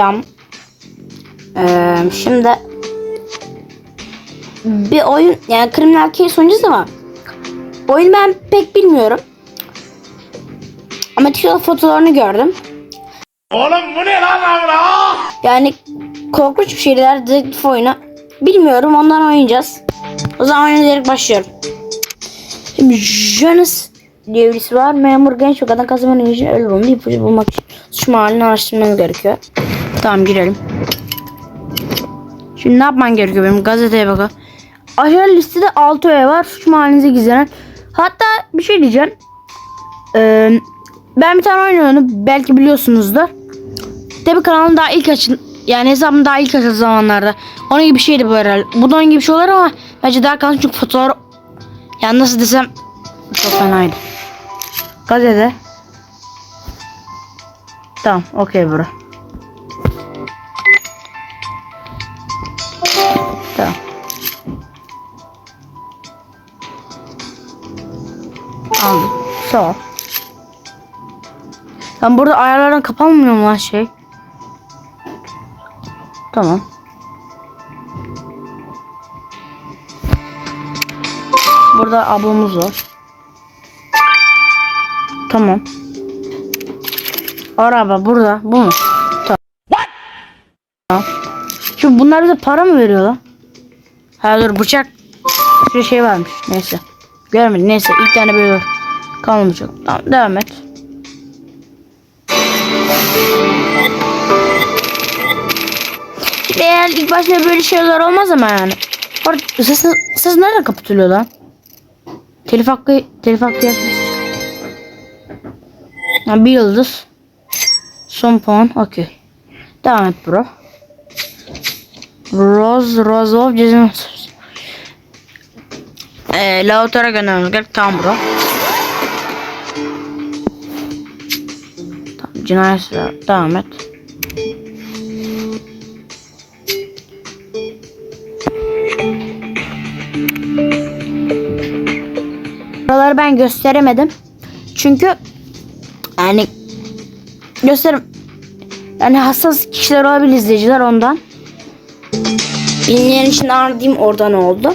Tamam. Ee, şimdi bir oyun yani Criminal Case oynayacağız ama oyunu ben pek bilmiyorum. Ama TikTok fotoğraflarını gördüm. Oğlum bu ne lan lan Yani korkunç bir şeyler dedektif oyunu. Bilmiyorum ondan oynayacağız. O zaman oyuna direkt başlıyorum. Şimdi Jonas diye birisi var. Memur genç ve kadın kazanmanın için ölü bulundu. İpucu bulmak için suç mahallini araştırmanız gerekiyor. Tamam girelim. Şimdi ne yapman gerekiyor benim gazeteye bakalım. Aşağı listede 6 öğe var. Suç mahallinize gizlenen. Hatta bir şey diyeceğim. Ee, ben bir tane oynuyorum. Belki biliyorsunuzdur. Tabi kanalım daha ilk açın yani hesabım daha ilk açıldığı zamanlarda. Onun gibi bir şeydi bu herhalde. Bu da onun gibi bir şey olur ama bence daha kalın çünkü fotoğraf yani nasıl desem çok fenaydı. Gazete. Tamam okey bro. Aldım. Sağ ol. Ben burada ayarlardan kapanmıyor mu lan şey? Tamam. Burada ablamız var. Tamam. Araba burada. Bu mu? Tamam. Şu bunlar bize para mı veriyor lan? Ha dur bıçak. Şurada şey varmış. Neyse. Görmedim. Neyse. ilk tane böyle çok. Tamam devam et. Şimdi ilk başta böyle şeyler olmaz ama yani. Orada ses, ses nereden kapatılıyor lan? Telif hakkı, telif hakkı yazmış. Ha, bir yıldız. Son puan. Okey. Devam et bro. Rose, Rozov cezim. Eee, Lautar'a göndermemiz gerek. Tamam bro. Tamam, cinayet. Devam et. Buraları ben gösteremedim. Çünkü yani gösterim yani hassas kişiler olabilir izleyiciler ondan. Bilmeyen için ardayım oradan oldu.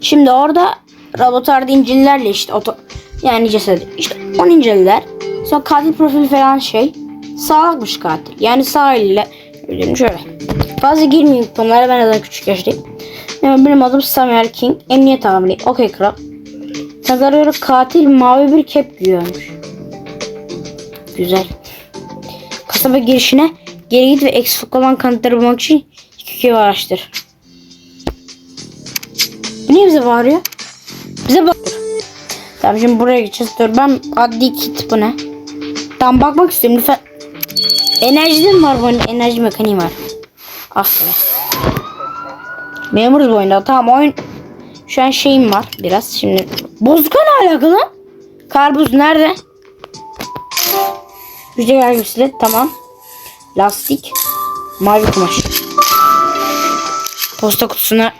Şimdi orada laboratuvarda incelilerle işte oto, yani cesedi işte onu incelediler. Sonra katil profili falan şey sağlıkmış katil. Yani sağ eliyle şöyle. Fazla girmeyeyim konulara ben neden küçük yaştayım. Yani benim adım Samuel King. Emniyet amiriyim. Okey kral. Göre katil mavi bir kep giyiyormuş. Güzel. Kasaba girişine geri git ve eksik olan kanıtları bulmak için iki kere araştır. Niye bize bağırıyor? Bize bak. Tamam şimdi buraya gideceğiz. Dur ben adli kit bu ne? Tamam bakmak istiyorum lütfen. Enerji de mi var bu oyunda? Enerji mekaniği var. Aferin. Memuruz bu oyunda. Tamam oyun şu an şeyim var biraz. Şimdi bozuk ne alakalı? Karbuz nerede? Yüce gelgisi tamam. Lastik. Mavi kumaş. Posta kutusuna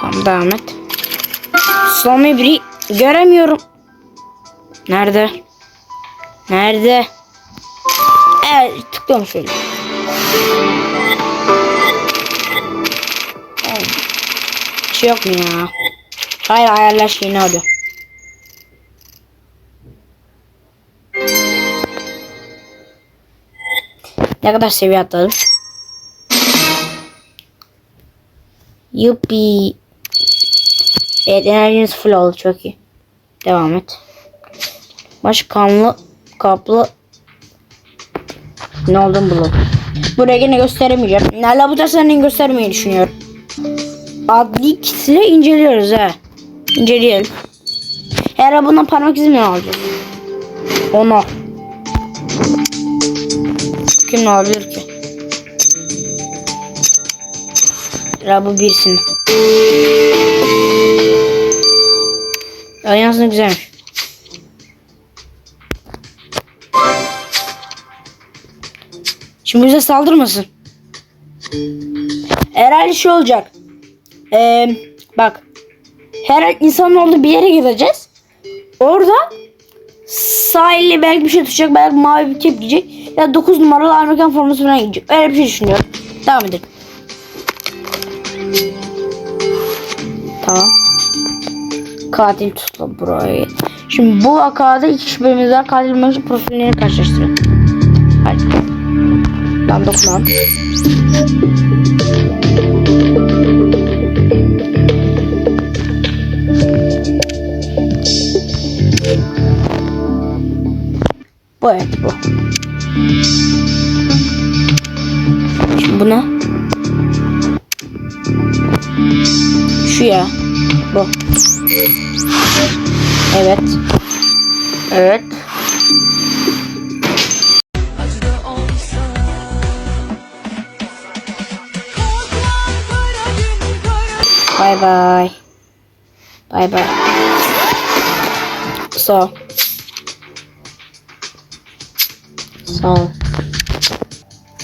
Tamam devam et. Slamy biri göremiyorum. Nerede? Nerede? Evet tıklıyorum şöyle. Bir şey yok mu ya? Hayır ayarlar şeyini arıyor. Ne kadar seviye atladım? Yuppi. Evet enerjiniz full oldu çok iyi. Devam et. Baş kanlı kaplı ne olduğunu bulun. Buraya yine gösteremeyeceğim. Ne laboratuvarlarını göstermeyi düşünüyorum. Adli kitle inceliyoruz he. İnceleyelim. Eğer bundan parmak izi mi alacağız? Onu. Kim ne olabilir ki? Ya bu birisinin. Alyansın güzelmiş. Şimdi bize saldırmasın. Herhalde şey olacak. Ee, bak. Her insanın olduğu bir yere gideceğiz. Orada Sağ belki bir şey tutacak. Belki mavi bir tip giyecek. Ya 9 numaralı Amerikan forması falan giyecek. Öyle bir şey düşünüyorum. Devam edelim. Tamam. Katil tuttu burayı. Şimdi bu akada iki bölümümüz var. Katil için profillerini karşılaştırın. Hadi. Lan dokunmam. Bu evet bu. Şimdi bu ne? Şu ya. Bu. Evet. Evet. Bay bay. Bay bay. Sağ ol. Sağ ol.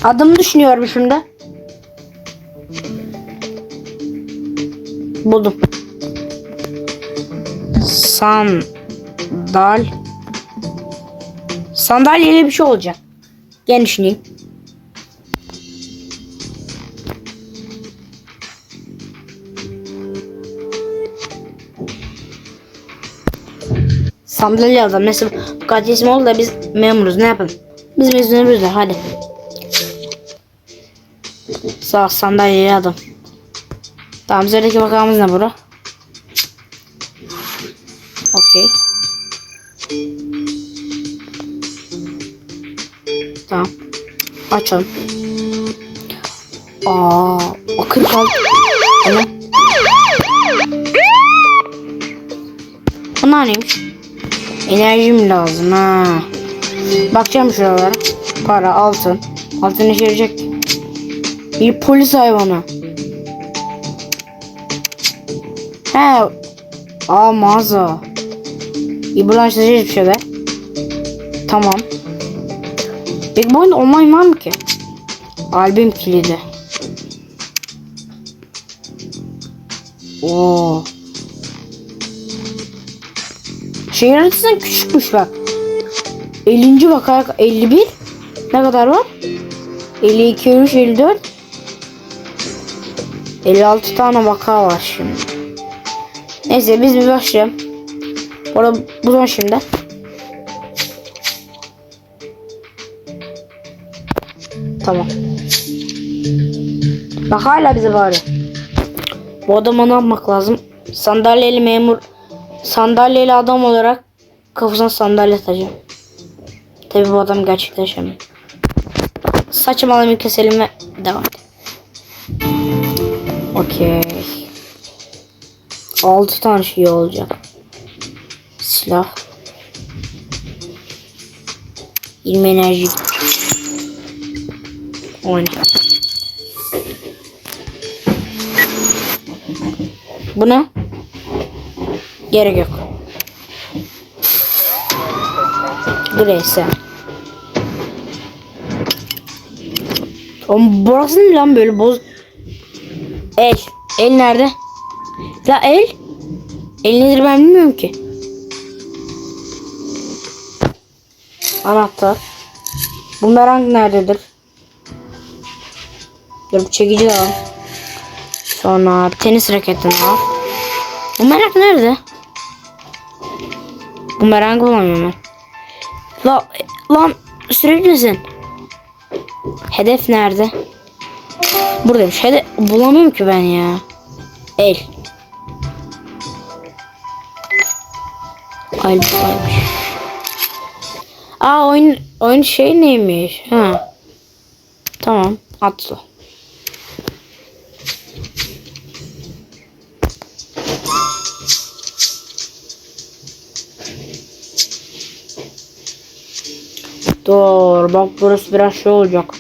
Adımı düşünüyorum şimdi. Buldum. Sandal. Sandalyeyle bir şey olacak. Gel düşüneyim. Sandalye adam. Katil ismi oldu da biz memuruz. Ne yapalım? Biz mezunumuz da hadi. Sağ sandalyeli adam. Tamam üzerindeki bakalımız ne bura? Okey. Tamam. Açalım. Aa, o 46. Tamam. Bunlar neymiş? Enerjim lazım ha. Bakacağım şuralara. Para, altın. Altın işe yarayacak. Bir polis hayvanı. He. Aa mağaza. İyi buradan açacağız bir şeyler. Tamam. Bu oyunda online var mı ki? Albüm kilidi. Oo. Şehir haritası küçükmüş bak. 50. vaka 51. Ne kadar var? 52, 53, 54. 56 tane vaka var şimdi. Neyse biz bir başlayalım. Bu arada bu zaman şimdi. Tamam. Bak hala bize bağırıyor. Bu adama ne yapmak lazım? Sandalyeli memur sandalyeli adam olarak kafasına sandalye takacağım. Tabi bu adam gerçekten yaşamıyor. Saçmalama keselim ve devam edelim. Okey. 6 tane şey olacak. Silah. 20 enerji. 10. Bu ne? Gerek yok. Burası. Oğlum burası ne lan böyle boz... El. El nerede? La el? El nedir ben bilmiyorum ki. Anahtar. Bumerang nerededir? Dur bu çekici de al. Sonra tenis raketini al. Bumerang nerede? Bumerang bulamıyorum ben. La, lan sürekli misin? Hedef nerede? Buradaymış. Hedef bulamıyorum ki ben ya. El. Ay buradaymış. Aa oyun oyun şey neymiş? Ha. Tamam. Atla. Dur bak burası biraz şey olacak.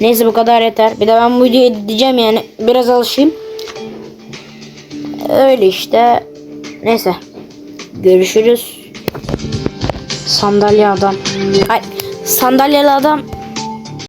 Neyse bu kadar yeter. Bir de ben bu videoyu edeceğim yani. Biraz alışayım. Öyle işte. Neyse. Görüşürüz. Sandalye adam. Ay, sandalyeli adam